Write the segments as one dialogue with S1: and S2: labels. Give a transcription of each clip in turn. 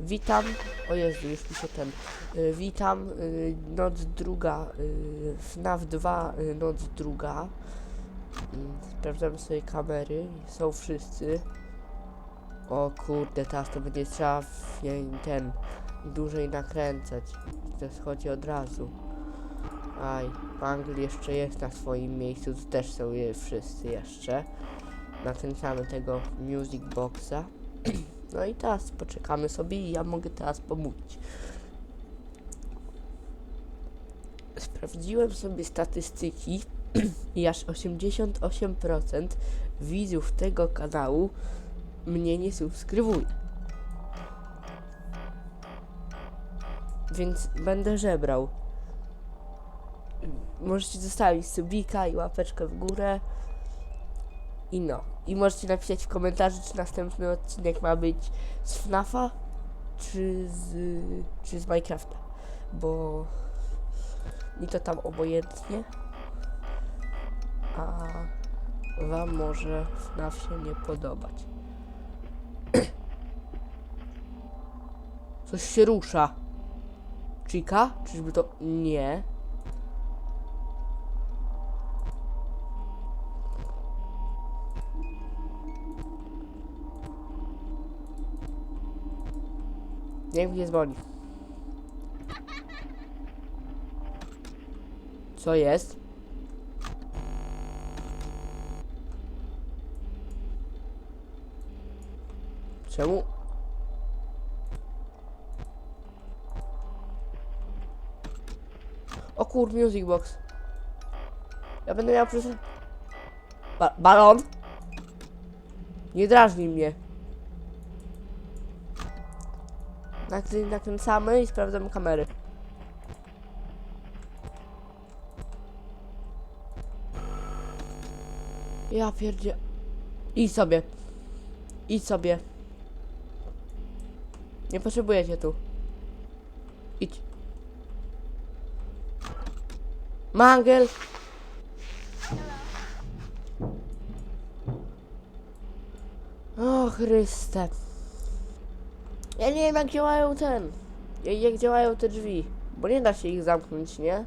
S1: Witam, o Jezu, już ten, y, witam, y, noc druga, y, FNAF 2, y, noc druga, y, sprawdzamy sobie kamery, są wszyscy, o kurde, teraz to będzie trzeba ten, dłużej nakręcać, to schodzi od razu, aj, Angel jeszcze jest na swoim miejscu, tu też są je wszyscy jeszcze, nakręcamy tego music boxa, no i teraz poczekamy sobie i ja mogę teraz pomówić. Sprawdziłem sobie statystyki i aż 88% widzów tego kanału mnie nie subskrybuje. Więc będę żebrał. Możecie zostawić subika i łapeczkę w górę. I no. I możecie napisać w komentarzu, czy następny odcinek ma być z FNAFa, czy z, czy z Minecrafta. Bo mi to tam obojętnie. A wam może FNAF się nie podobać. Coś się rusza. Chica? Czyżby to... Nie. Niech mnie dzwoni. Co jest? Czemu? O kur, music box. Ja będę miał przez... Ba balon? Nie drażnij mnie. Nakręcamy i sprawdzamy kamery. Ja pierdzie... Idź sobie. Idź sobie. Nie potrzebujecie tu. Idź. Mangel! O Chryste. Ja nie wiem jak działają ten. Jak, działają te drzwi. Bo nie da się ich zamknąć, nie?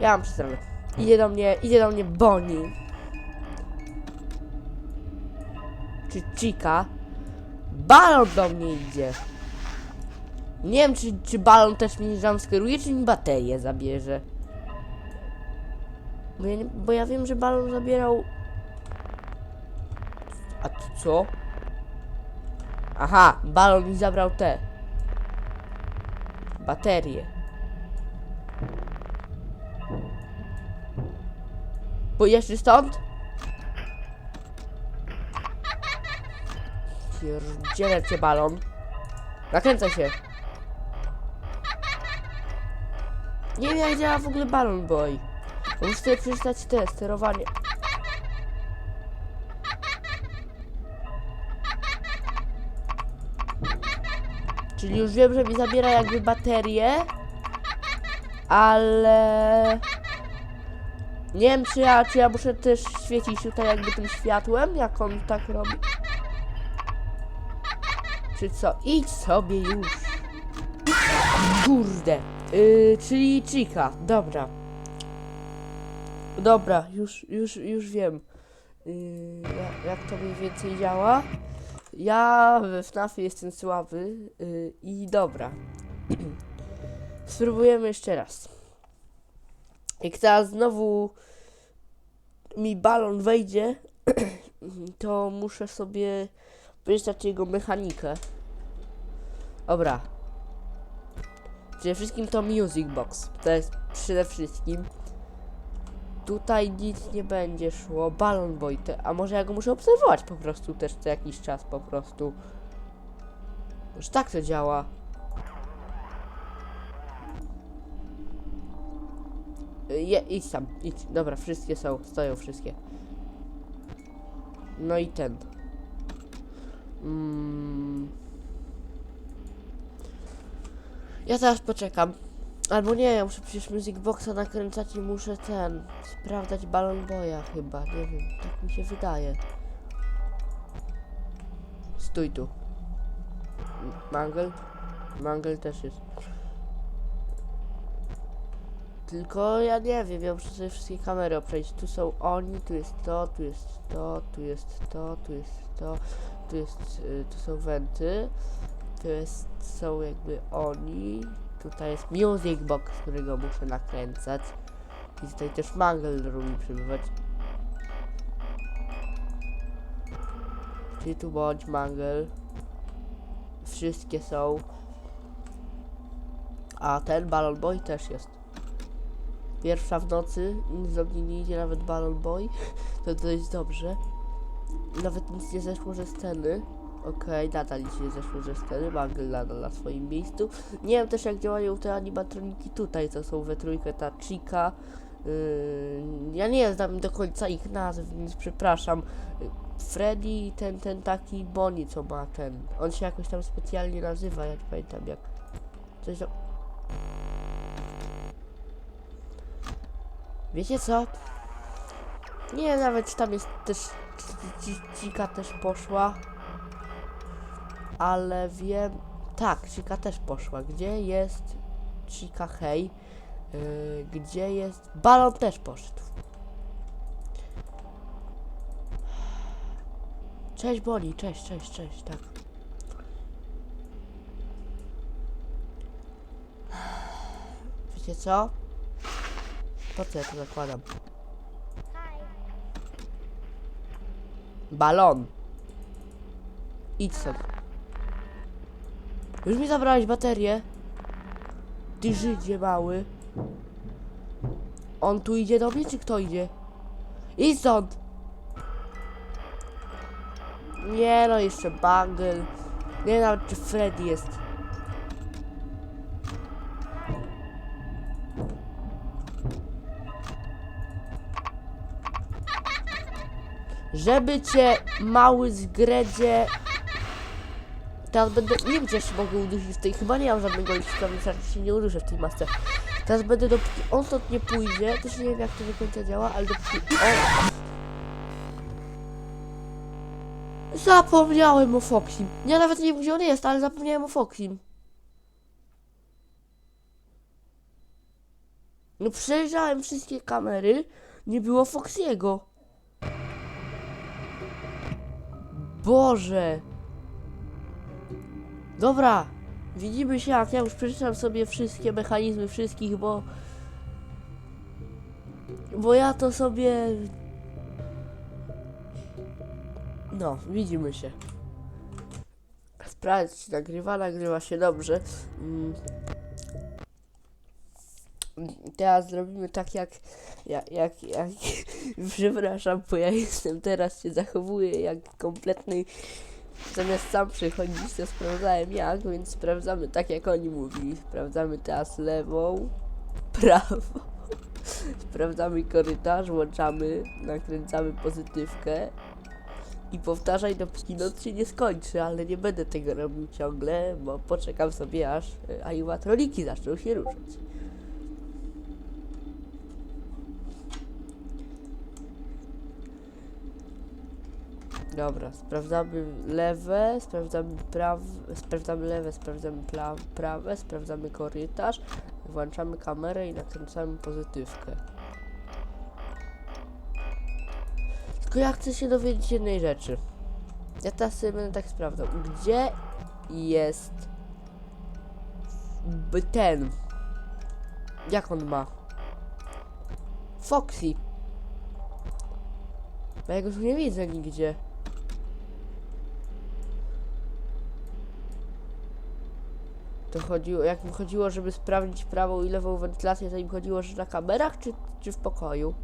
S1: Ja mam przestronę. Idzie do mnie, idzie do mnie Bonnie. Czy Chica. Balon do mnie idzie. Nie wiem, czy, czy balon też mnie jumpskeruje, czy mi baterię zabierze. Bo ja, bo ja wiem, że balon zabierał a tu co? Aha, balon mi zabrał te. Baterie. Pójdziesz stąd? Pierdzielę cię balon. Nakręcaj się. Nie wiem jak działa w ogóle balon boy. Muszę sobie przeczytać te sterowanie. Czyli już wiem, że mi zabiera jakby baterię, ale nie wiem czy ja, czy ja muszę też świecić tutaj jakby tym światłem, jak on tak robi. Czy co? Idź sobie już. Kurde. Yy, czyli Chica, dobra. Dobra, już, już, już wiem. Yy, jak, to mniej więcej działa. Ja we FNAFie jestem słaby yy, i dobra. Spróbujemy jeszcze raz. Jak teraz znowu mi balon wejdzie, to muszę sobie przeczytać jego mechanikę. Dobra. Przede wszystkim to Music Box. To jest przede wszystkim. Tutaj nic nie będzie szło. Balon boy. Te, a może ja go muszę obserwować po prostu też co jakiś czas po prostu. Już tak to działa. Y, Je, idź tam, idź. Dobra, wszystkie są, stoją wszystkie. No i ten. Mm. Ja teraz poczekam. Albo nie, ja muszę przecież Music Boxa nakręcać i muszę ten, sprawdzać Balon Boya chyba, nie wiem, tak mi się wydaje. Stój tu. M- Mangel? Mangel też jest. Tylko ja nie wiem, ja muszę sobie wszystkie kamery obczaić. Tu są oni, tu jest to, tu jest to, tu jest to, tu jest to, tu jest, y, tu są wenty. Tu jest, są jakby oni. Tutaj jest music box, którego muszę nakręcać. I tutaj też mangel lubi przybywać. Ty tu bądź mangel. Wszystkie są. A ten Balon Boy też jest. Pierwsza w nocy, nic do mnie nie idzie, nawet Balon Boy. To jest dobrze. Nawet nic nie zeszło ze sceny. Okej, nadal nic zeszło ze sceny. Mangel nadal na swoim miejscu. Nie wiem też jak działają te animatroniki tutaj, co są we trójkę, ta Chica. Yy, ja nie znam do końca ich nazw, więc przepraszam. Freddy i ten, ten taki Bonnie, co ma ten. On się jakoś tam specjalnie nazywa, ja nie pamiętam jak. Coś tam. Wiecie co? Nie, nawet tam jest też. ci- ci- Cika też poszła. Ale wiem. Tak, Cika też poszła. Gdzie jest Cika hej? Yy, gdzie jest. Balon też poszedł. Cześć Boni, cześć, cześć, cześć, tak. Wiecie co? Po co ja to zakładam? Balon. Idź stąd. Już mi zabrałeś baterię? Ty Żydzie mały. On tu idzie do mnie, czy kto idzie? Idź stąd! Nie no, jeszcze Bangle. Nie wiem nawet czy Freddy jest. Żeby cię mały zgredzie. Teraz będę. Nie wiem, czy jeszcze mogę udusić w tej. Chyba nie mam żadnego licznika, więc się nie uduszę w tej masce. Teraz będę dopóki on stąd nie pójdzie. Też nie wiem jak to do końca działa, ale dopóki on. Zapomniałem o Foxim. Ja nawet nie wiem gdzie on jest, ale zapomniałem o Foxim. No przejrzałem wszystkie kamery, nie było Foxiego. Boże. Dobra, widzimy się jak ja już przeczytam sobie wszystkie mechanizmy wszystkich, bo... Bo ja to sobie... No, widzimy się. Sprawdź, nagrywa, nagrywa się dobrze. Mm. Teraz zrobimy tak jak, jak, jak, jak przepraszam, bo ja jestem teraz, się zachowuję jak kompletny, zamiast sam przychodzić, to sprawdzałem jak, więc sprawdzamy tak jak oni mówili, sprawdzamy teraz lewą, prawą, sprawdzamy korytarz, włączamy, nakręcamy pozytywkę. I powtarzaj dopóki noc się nie skończy, ale nie będę tego robił ciągle, bo poczekam sobie aż e, animatroniki zaczną się ruszać. Dobra, sprawdzamy lewe, sprawdzamy prawe, sprawdzamy lewe, sprawdzamy pla- prawe, sprawdzamy korytarz, włączamy kamerę i nakręcamy pozytywkę. Tylko ja chcę się dowiedzieć jednej rzeczy. Ja teraz sobie będę tak sprawdzał. Gdzie jest ten? Jak on ma? Foxy. Ja go tu nie widzę nigdzie. To chodziło, jak mi chodziło, żeby sprawdzić prawą i lewą wentylację, to im chodziło, że na kamerach, czy, czy w pokoju?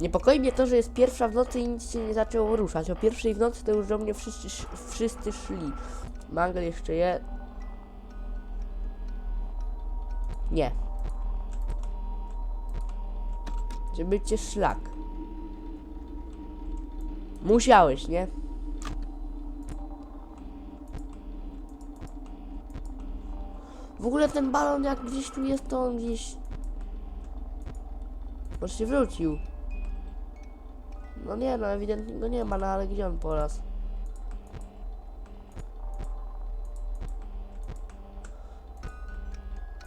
S1: Niepokoi mnie to, że jest pierwsza w nocy i nic się nie zaczęło ruszać. O pierwszej w nocy to już do mnie wszyscy, sz- wszyscy szli. Mangel jeszcze je. Nie. Żeby cię szlak. Musiałeś, nie? W ogóle ten balon jak gdzieś tu jest, to on gdzieś... Może się wrócił. No nie, no ewidentnie go nie ma, no ale gdzie on po raz?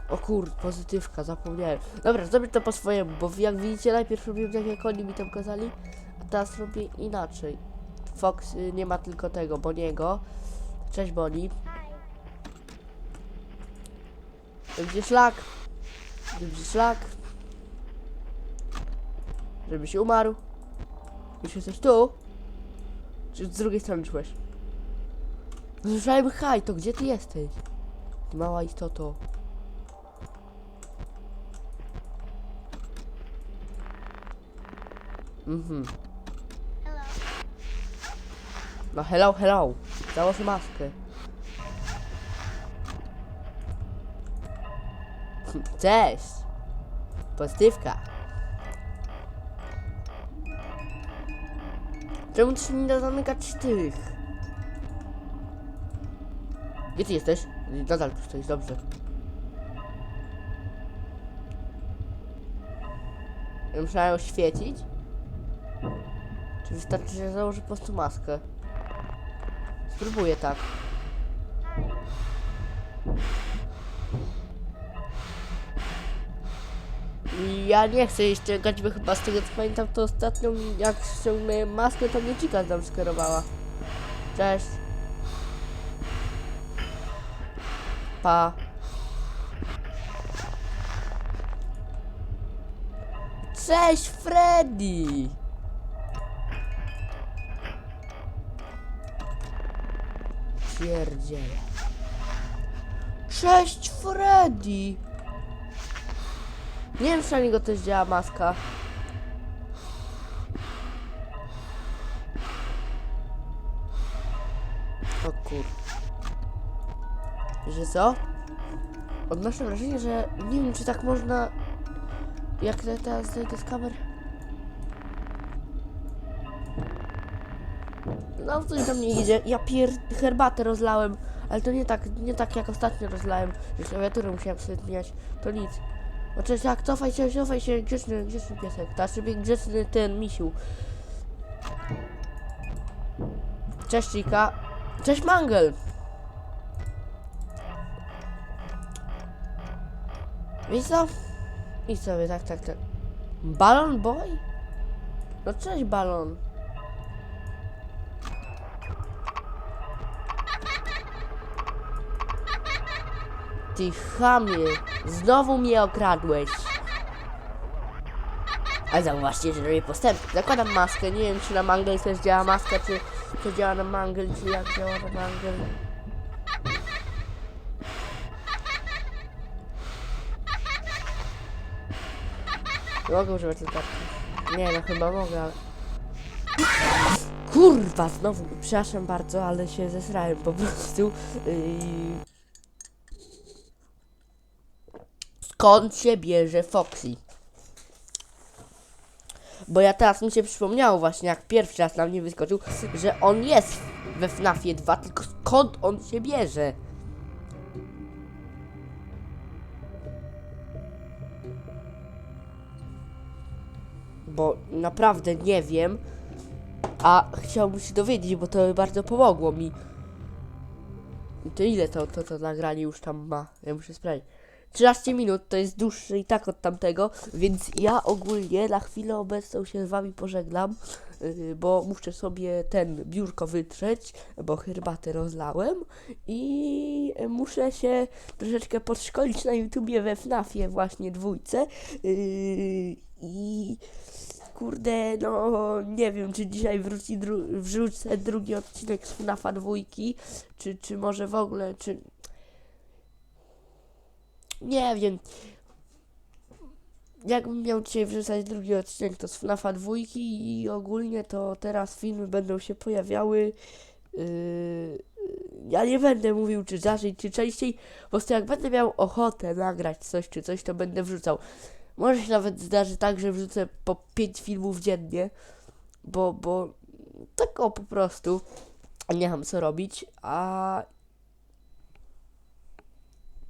S1: O kur, pozytywka, zapomniałem. Dobra, zrobię to po swojemu, bo jak widzicie, najpierw robiłem tak jak oni mi tam kazali, a teraz robię inaczej. Fox y, nie ma tylko tego, Boniego. Cześć Boni. Gdzie szlak? Gdzie szlak? Żebyś umarł. Już jesteś tu? Czy z drugiej strony czułeś? Słyszałem haj, to gdzie ty jesteś? Ty Mała istoto. Mhm. No hello, hello. Założ maskę. Cześć. Pozytywka. Czemu ty się nie da zamykać tych? Gdzie ty jesteś? Nadal tu stoisz, dobrze. Ja Musiałem oświecić? Czy wystarczy, że założę po prostu maskę? Spróbuję tak. Ja nie chcę jej ściągać, bo chyba z tego co pamiętam, to ostatnią jak ściągnąłem maskę, to mnie Cika tam skierowała. Cześć. Pa. Cześć Freddy! Pierdziele. Cześć Freddy! Nie wiem, czy na niego też działa maska. O kur... Że co? Odnoszę wrażenie, że nie wiem, czy tak można... Jak te- teraz zejdę z kamer? No, coś do mnie idzie. Ja pier... herbatę rozlałem, ale to nie tak, nie tak jak ostatnio rozlałem, że klawiaturę musiałem sobie zmieniać. To nic. Cześć, jak cofaj się, cofaj się, grzeczny, grzeczny piesek. Znaczy grzeczny ten misiu. Cześć Cika. Cześć Mangel. Wiesz co? I sobie, tak, tak, tak. Balon boy? No cześć balon. Ty chamie, znowu mnie okradłeś. Ale zauważcie, że robię postęp. Zakładam maskę, nie wiem czy na mangel też działa maska, czy to działa na mangel, czy jak działa na mangel. Mogę używać latarki. Nie no, chyba mogę, ale... Kurwa, znowu, przepraszam bardzo, ale się zesrałem po prostu. Yy... skąd się bierze Foxy. Bo ja teraz mi się przypomniało właśnie, jak pierwszy raz na mnie wyskoczył, że on jest we FNAFie 2, tylko skąd on się bierze? Bo naprawdę nie wiem, a chciałbym się dowiedzieć, bo to by bardzo pomogło mi. I to ile to, to, to nagranie już tam ma? Ja muszę sprawdzić. 13 minut to jest dłuższe i tak od tamtego, więc ja ogólnie na chwilę obecną się z wami pożegnam, yy, bo muszę sobie ten biurko wytrzeć, bo herbatę rozlałem i muszę się troszeczkę podszkolić na YouTubie we FNAFie właśnie dwójce yy, i kurde, no nie wiem, czy dzisiaj wróci dru- wrzucę drugi odcinek z FNAFa dwójki, czy, czy może w ogóle, czy nie wiem. Jakbym miał dzisiaj wrzucać drugi odcinek, to z FNAFa dwójki i ogólnie to teraz filmy będą się pojawiały. Yy, ja nie będę mówił, czy rzadziej, czy częściej. Po prostu jak będę miał ochotę nagrać coś, czy coś, to będę wrzucał. Może się nawet zdarzy tak, że wrzucę po 5 filmów dziennie, bo, bo tak o po prostu nie mam co robić, a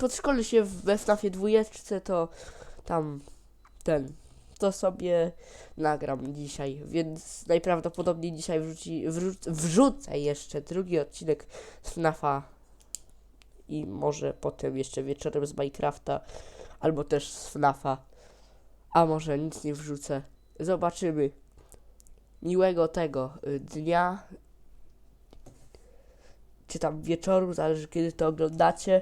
S1: podszkolę się we FNAFie dwójeczce, to tam ten, to sobie nagram dzisiaj, więc najprawdopodobniej dzisiaj wrzuci, wrzuc, wrzucę jeszcze drugi odcinek z FNAFa i może potem jeszcze wieczorem z Minecrafta, albo też z FNAFa, a może nic nie wrzucę. Zobaczymy. Miłego tego y, dnia, czy tam wieczoru, zależy kiedy to oglądacie.